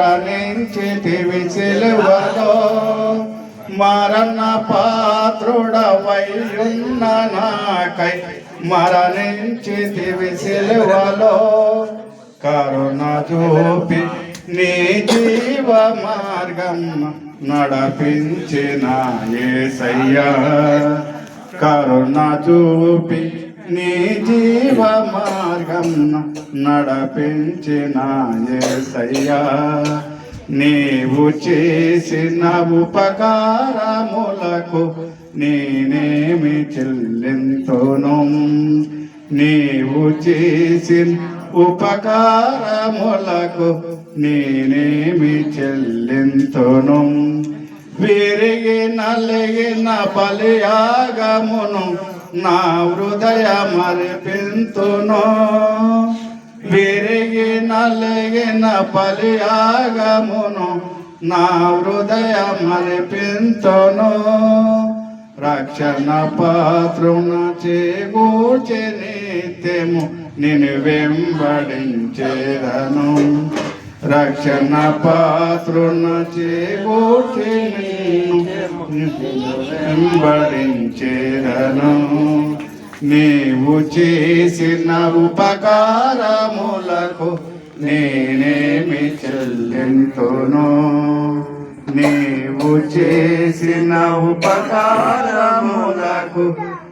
మరణించితివి సిలువలో మరణ పాత్రుడవైయున్న నాకై మరణించితివి సిలువలో కరుణ చూపి నీ జీవ మార్గం నడపించిన ఏసయ్యా. కరుణ చూపి నీ జీవ మార్గం నడపించిన ఏసయ్యా నీవు చేసిన ఉపకారములకు నేనేమి చెల్లింతును? నీవు చేసిన ఉపకారములకు నేనేమి చెల్లింతును? విరిగి నలిగిన బలియాగమును నా హృదయ మరిపింతును విరిగి నలిగిన పలియాగమును నా హృదయ మరిపింతును రక్షణ పాత్రున చేకూర్చి నిత్యము నేను వెంబడించేదను. రక్షణ పాత్రున చేకూర్చి వెంబడించేదను నీవు చేసిన ఉపకారములకు నేనేమి చెల్లింతును. నీవు చేసిన ఉపకారములకు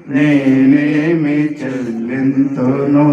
నేనేమి చెల్లింతును.